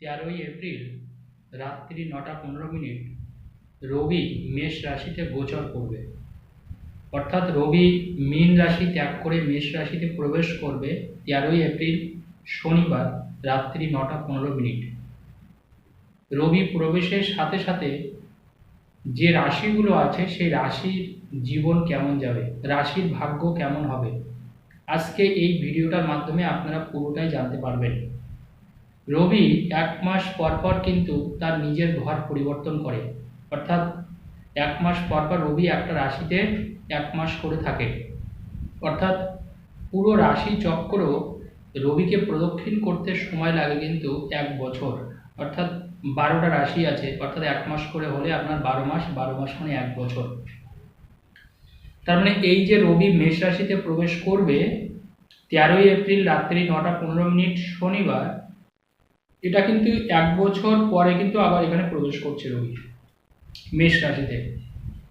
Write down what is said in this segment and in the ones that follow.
তেরোই এপ্রিল রাত্রি নটা পনেরো মিনিট রবি মেষ রাশিতে গোচর করবে। অর্থাৎ রবি মীন রাশি ত্যাগ করে মেষ রাশিতে প্রবেশ করবে তেরোই এপ্রিল শনিবার রাত্রি নটা পনেরো মিনিট। রবি প্রবেশের সাথে সাথে যে রাশিগুলো আছে সেই রাশির জীবন কেমন যাবে, রাশির ভাগ্য কেমন হবে, আজকে এই ভিডিওটার মাধ্যমে আপনারা পুরোটাই জানতে পারবেন। রবি এক মাস পর পর কিন্তু তার নিজের ঘর পরিবর্তন করে। অর্থাৎ এক মাস পর পর রবি একটা রাশিতে এক মাস করে থাকে। অর্থাৎ পুরো রাশি চক্র রবিকে প্রদক্ষিণ করতে সময় লাগে কিন্তু এক বছর। অর্থাৎ বারোটা রাশি আছে, অর্থাৎ এক মাস করে হলে আপনার বারো মাস বারো মাস মানে এক বছর। তার মানে এই যে রবি মেষ রাশিতে প্রবেশ করবে, তেরোই এপ্রিল রাত্রি নটা পনেরো মিনিট শনিবার এটা কিন্তু এক বছর পরে কিন্তু আবার এখানে প্রবেশ করছে রবি। মেষ রাশিতে।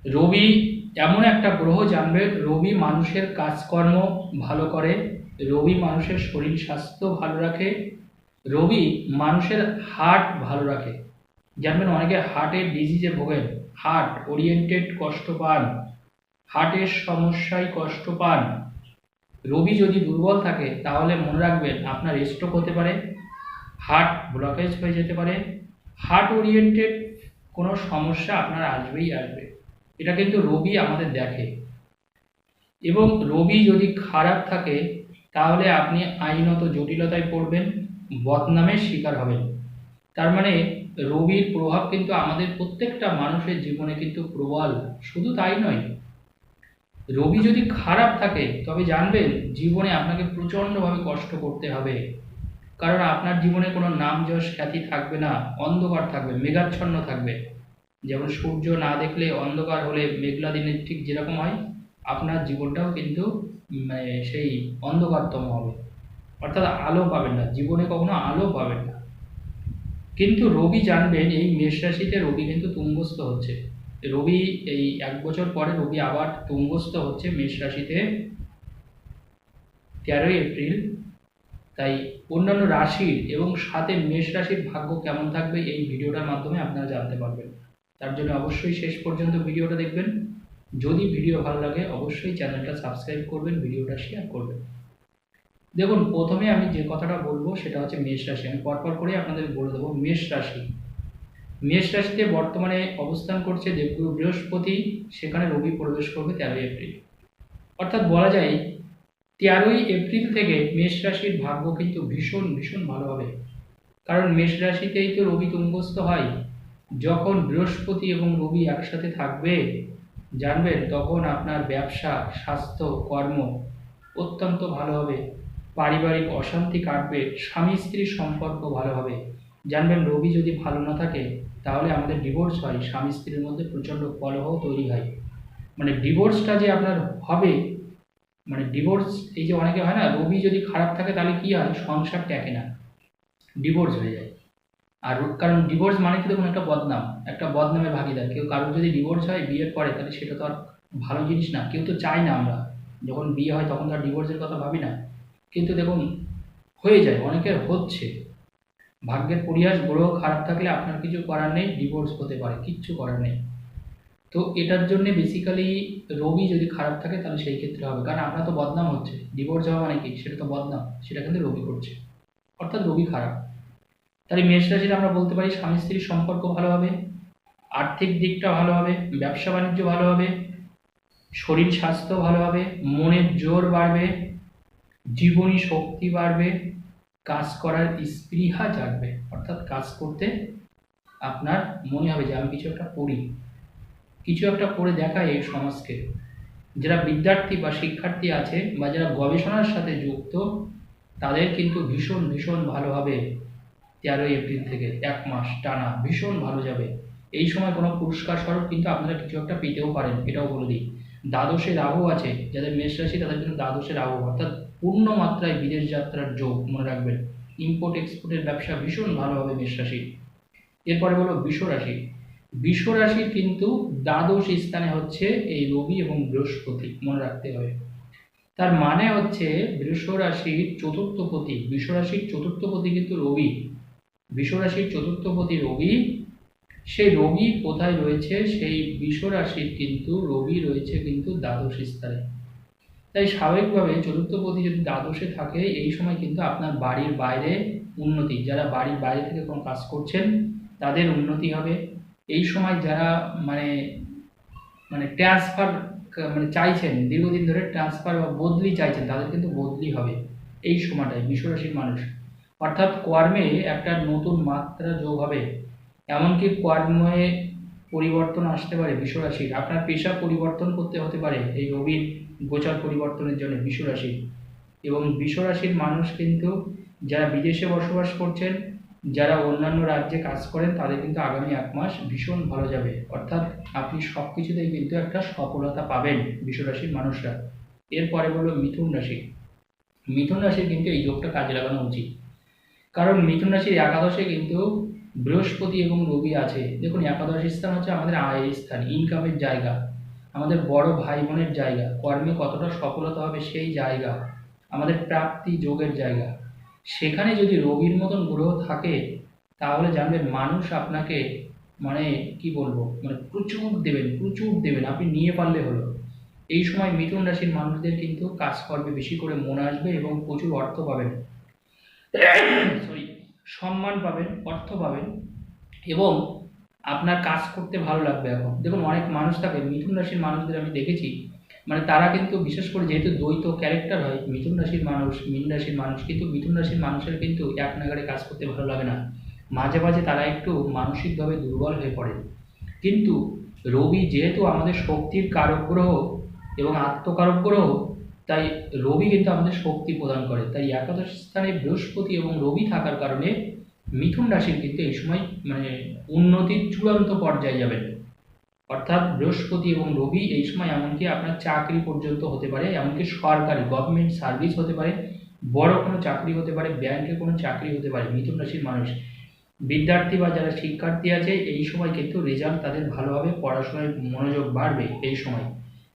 রবি এমন একটা গ্রহ জানবে, রবি মানুষের কাজকর্ম ভালো করে, রবি মানুষের শরীর স্বাস্থ্য ভালো রাখে, রবি মানুষের হার্ট ভালো রাখে। জানবেন অনেকে হার্টের ডিজিজে ভোগেন হার্ট ওরিয়েন্টেড কষ্ট পান হার্টের সমস্যায় কষ্ট পান। রবি যদি দুর্বল থাকে, তাহলে মনে রাখবেন আপনার স্ট্রোক হতে পারে হার্ট ব্লকেজ হয়ে যেতে পারে। হার্ট ওরিয়েন্টেড কোনো সমস্যা আপনার আসবেই আসবে। এটা কিন্তু রবি আমাদের দেখে। এবং রবি যদি খারাপ থাকে, তাহলে আপনি আইনত জটিলতায় পড়বেন, বদনামের শিকার হবেন। তার মানে রবির প্রভাব কিন্তু আমাদের প্রত্যেকটা মানুষের জীবনে কিন্তু প্রবল। শুধু তাই নয় রবি যদি খারাপ থাকে, তবে জানবেন জীবনে আপনাকে প্রচণ্ডভাবে কষ্ট করতে হবে। কারণ আপনার জীবনে কোনো নাম যশ খ্যাতি থাকবে না, অন্ধকার থাকবে, মেঘাচ্ছন্ন থাকবে। যেমন সূর্য না দেখলে অন্ধকার হলে মেঘলা দিনে ঠিক যেরকম হয়, আপনার জীবনটাও কিন্তু মানে সেই অন্ধকারতম হবে। অর্থাৎ আলো পাবেন না, জীবনে কখনো আলো পাবেন না। কিন্তু রবি জানবেন, এই মেষ রাশিতে রবি কিন্তু তুঙ্গস্থ হচ্ছে। রবি এই এক বছর পরে রবি আবার তুঙ্গস্থ হচ্ছে মেষ রাশিতে। তেরোই এপ্রিল তাই অন্যান্য রাশির এবং সাথে মেষ রাশির ভাগ্য কেমন থাকবে এই ভিডিওটার মাধ্যমে আপনারা জানতে পারবেন। তার জন্য অবশ্যই শেষ পর্যন্ত ভিডিওটা দেখবেন। যদি ভিডিও ভালো লাগে, অবশ্যই চ্যানেলটা সাবস্ক্রাইব করবেন, ভিডিওটা শেয়ার করবেন। দেখুন, প্রথমে আমি যে কথাটা বলব সেটা হচ্ছে মেষ রাশি। আমি পরপর করে আপনাদের বলে দেবো, মেষ রাশি। মেষ রাশিতে বর্তমানে অবস্থান করছে দেবগুরু বৃহস্পতি, সেখানে রবি প্রবেশ করবে তেরোই এপ্রিল। অর্থাৎ বলা যায় তেরোই এপ্রিল থেকে মেষ রাশির ভাগ্য কিন্তু ভীষণ ভীষণ ভালো হবে। কারণ মেষ রাশিতেই তো রবি তুঙ্গস্থ হয়। যখন বৃহস্পতি এবং রবি একসাথে থাকবে, জানবেন তখন আপনার ব্যবসা, স্বাস্থ্য, কর্ম অত্যন্ত ভালো হবে। পারিবারিক অশান্তি কাটবে, স্বামী স্ত্রীর সম্পর্ক ভালো হবে। জানবেন রবি যদি ভালো না থাকে, তাহলে আমাদের ডিভোর্স হয়। স্বামী স্ত্রীর মধ্যে প্রচণ্ড কলহ তৈরি হয়। মানে ডিভোর্সটা যে আপনার হবে মানে ডিভোর্স এই যে অনেকে হয় না রবি যদি খারাপ থাকে তাহলে কী হয়? সংসার টেকে না। ডিভোর্স হয়ে যায়। আর কারণ ডিভোর্স মানে কি দেখুন? একটা বদনাম। একটা বদনামের ভাগিদার। কেউ কারোর যদি ডিভোর্স হয় বিয়ের পরে তাহলে সেটা তো আর ভালো জিনিস না। কেউ তো চাই না আমরা। যখন বিয়ে হয় তখন তো আর ডিভোর্সের কথা ভাবি না। কিন্তু দেখুন, হয়ে যায়। অনেকের হচ্ছে। ভাগ্যের পরিহাস, গ্রহ খারাপ থাকলে আপনার কিছু করার নেই ডিভোর্স হতে পারে। কিচ্ছু করার নেই। তো এটার জন্য বেসিক্যালি রবি যদি খারাপ থাকে তাহলে সেই ক্ষেত্রে হবে। কারণ আপনার তো বদনাম হচ্ছে। ডিভোর্স হওয়া মানে কি? সেটা তো বদনাম। সেটা কিন্তু রবি করছে। অর্থাৎ রবি খারাপ। তাহলে মেষ রাশিতে আমরা বলতে পারি স্বামী স্ত্রীর সম্পর্ক ভালো হবে, আর্থিক দিকটা ভালো হবে, ব্যবসা বাণিজ্য ভালো হবে, শরীর স্বাস্থ্য ভালো হবে, মনের জোর বাড়বে, জীবনী শক্তি বাড়বে, কাজ করার স্পৃহা জাগবে। অর্থাৎ কাজ করতে আপনার মনে হবে যে আমি কিছু একটা করি। কিছু একটা করে দেখাই এই সমাজকে। যারা বিদ্যার্থী বা শিক্ষার্থী আছে বা যারা গবেষণার সাথে যুক্ত, তাদের কিন্তু ভীষণ ভীষণ ভালো হবে তেরোই এপ্রিল থেকে এক মাস টানা ভীষণ ভালো যাবে। এই সময় কোনো পুরস্কার স্বরূপ কিন্তু আপনারা কিছু একটা পেতেও পারেন, এটাও বলে দিই। দ্বাদশে রাহু আছে, যাদের মেষ রাশি, তাদের কিন্তু দ্বাদশে রাহু, অর্থাৎ পূর্ণ মাত্রায় বিদেশ যাত্রার যোগ, মনে রাখবেন। ইম্পোর্ট এক্সপোর্টের ব্যবসা ভীষণ ভালো হবে মেষ রাশি এরপরে হলো বিষ রাশি বিষ রাশির কিন্তু দ্বাদশ স্থানে হচ্ছে এই রবি এবং বৃহস্পতি মনে রাখতে হবে। তার মানে হচ্ছে বৃষ রাশির চতুর্থপতি বৃষ রাশির চতুর্থপতি কিন্তু রবি। বিশ্বরাশির চতুর্থপতি রবি সেই রবি কোথায় রয়েছে? সেই বিশ্বরাশির কিন্তু রবি রয়েছে কিন্তু দ্বাদশ স্থানে। তাই স্বাভাবিকভাবে চতুর্থপতি যদি দ্বাদশে থাকে, এই সময় কিন্তু আপনার বাড়ির বাইরে উন্নতি, যারা বাড়ির বাইরে থেকে কোনো কাজ করছেন, তাদের উন্নতি হবে। এই সময় যারা মানে মানে ট্রান্সফার মানে চাইছেন, দীর্ঘদিন ধরে ট্রান্সফার বা বদলি চাইছেন, তাদের কিন্তু বদলি হবে এই সময়টায়, বিশ্বরাশির মানুষ। অর্থাৎ কর্মে একটা নতুন মাত্রা যোগ হবে। এমনকি কর্মে পরিবর্তন আসতে পারে বিশ্বরাশির। আপনার পেশা পরিবর্তন করতে হতে পারে, এই রবির গোচার পরিবর্তনের জন্য বিশ্বরাশির। এবং বিশ্বরাশির মানুষ কিন্তু যারা বিদেশে বসবাস করছেন যারা অন্যান্য রাজ্যে কাজ করেন, তাদের কিন্তু আগামী এক মাস ভীষণ ভালো যাবে। অর্থাৎ আপনি সব কিছুতেই কিন্তু একটা সফলতা পাবেন বিশ্বরাশির মানুষরা। এরপরে বলল মিথুন রাশি। মিথুন রাশির কিন্তু এই যোগটা কাজে লাগানো উচিত। কারণ মিথুন রাশির একাদশে কিন্তু বৃহস্পতি এবং রবি আছে। দেখুন, একাদশ স্থান হচ্ছে আমাদের আয়ের স্থান ইনকামের জায়গা, আমাদের বড় ভাই বোনের জায়গা, কর্মে কতটা সফলতা হবে সেই জায়গা, আমাদের প্রাপ্তি যোগের জায়গা। সেখানে যদি রোগীর মতন গ্রহ থাকে, তাহলে জানবেন মানুষ আপনাকে মানে কি বলব মানে প্রচুর দেবেন প্রচুর দেবেন। আপনি নিয়ে পারলে হলো। এই সময় মিথুন রাশির মানুষদের কিন্তু কাজকর্মে বেশি করে মনে আসবে এবং প্রচুর অর্থ পাবেন। সরি সম্মান পাবেন, অর্থ পাবেন এবং আপনার কাজ করতে ভালো লাগবে এখন। দেখুন, অনেক মানুষ থাকে, মিথুন রাশির মানুষদের আমি দেখেছি মানে তারা কিন্তু বিশেষ করে যেহেতু দ্বৈত ক্যারেক্টার হয়, মিথুন রাশির মানুষ, মীন রাশির মানুষ, কিন্তু মিথুন রাশির মানুষের কিন্তু এক নাগারে কাজ করতে ভালো লাগে না। মাঝে মাঝে তারা একটু মানসিকভাবে দুর্বল হয়ে পড়ে। কিন্তু রবি যেহেতু আমাদের শক্তির কারক গ্রহ এবং আত্মকারক গ্রহ, তাই রবি কিন্তু আমাদের শক্তি প্রদান করে। তাই একাদশ স্থানে বৃহস্পতি এবং রবি থাকার কারণে মিথুন রাশির কিন্তু এই সময় মানে উন্নতির চূড়ান্ত পর্যায়ে যাবেন। অর্থাৎ বৃহস্পতি এবং রবি এই সময় এমনকি আপনার চাকরি পর্যন্ত হতে পারে, এমনকি সরকারি গভর্নমেন্ট সার্ভিস হতে পারে, বড় কোনো চাকরি হতে পারে ব্যাংকে কোনো চাকরি হতে পারে, মিথুন রাশির মানুষ। বিদ্যার্থী বা যারা শিক্ষার্থী আছে, এই সময় কিন্তু রেজাল্ট তাদের ভালোভাবে পড়াশোনায় মনোযোগ বাড়বে এই সময়।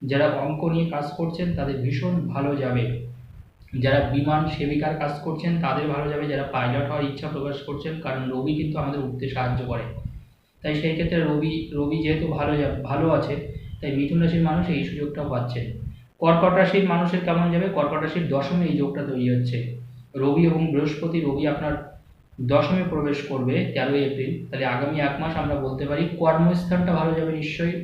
যারা অঙ্ক নিয়ে কাজ করছেন, তাদের ভীষণ ভালো যাবে। যারা বিমান সেবিকার কাজ করছেন, তাদের ভালো যাবে। যারা পাইলট হওয়ার ইচ্ছা প্রকাশ করছেন, কারণ রবি কিন্তু আমাদের উঠতে সাহায্য করে। তাই সেই ক্ষেত্রে রবি রবি যেহেতু ভালো ভালো আছে, তাই মিথুন রাশির মানুষ এই সুযোগটাও পাচ্ছে। কর্কট রাশির মানুষের কেমন যাবে? কর্কট রাশির দশমে এই যোগটা তৈরি হচ্ছে। রবি এবং বৃহস্পতি, রবি আপনার দশমে প্রবেশ করবে, তেরোই এপ্রিল। তাহলে আগামী এক মাস আমরা বলতে পারি কর্মস্থানটা ভালো যাবে নিশ্চয়ই।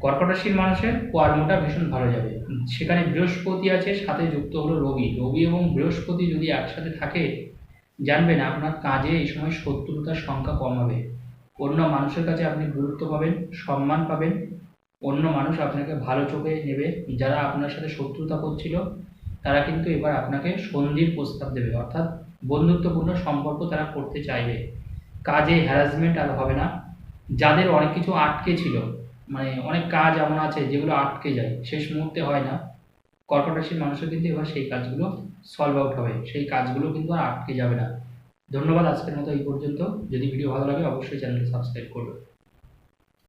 কর্কট রাশির মানুষের কর্মটা ভীষণ ভালো যাবে। সেখানে বৃহস্পতি আছে, সাথে যুক্ত হলো রবি। রবি এবং বৃহস্পতি যদি একসাথে থাকে জানবেন আপনার কাজে এই সময় শত্রুতার সংখ্যা কমাবে অন্য মানুষের কাছে আপনি গুরুত্ব পাবেন, সম্মান পাবেন। অন্য মানুষ আপনাকে ভালো চোখে নেবে। যারা আপনার সাথে শত্রুতা করছিল, তারা কিন্তু এবার আপনাকে সন্ধির প্রস্তাব দেবে। অর্থাৎ বন্ধুত্বপূর্ণ সম্পর্ক তারা করতে চাইবে। কাজে হ্যারাসমেন্ট আর হবে না। যাদের অনেক কিছু আটকে ছিল মানে অনেক কাজ এমন আছে যেগুলো আটকে যায়, শেষ মুহূর্তে হয় না। কর্কট রাশির মানুষের কিন্তু এবার সেই কাজগুলো সলভ আউট হবে। সেই কাজগুলো কিন্তু আর আটকে যাবে না। ধন্যবাদ আজকের মতো এই পর্যন্ত। যদি ভিডিও ভালো লাগে, অবশ্যই চ্যানেলটি সাবস্ক্রাইব করবে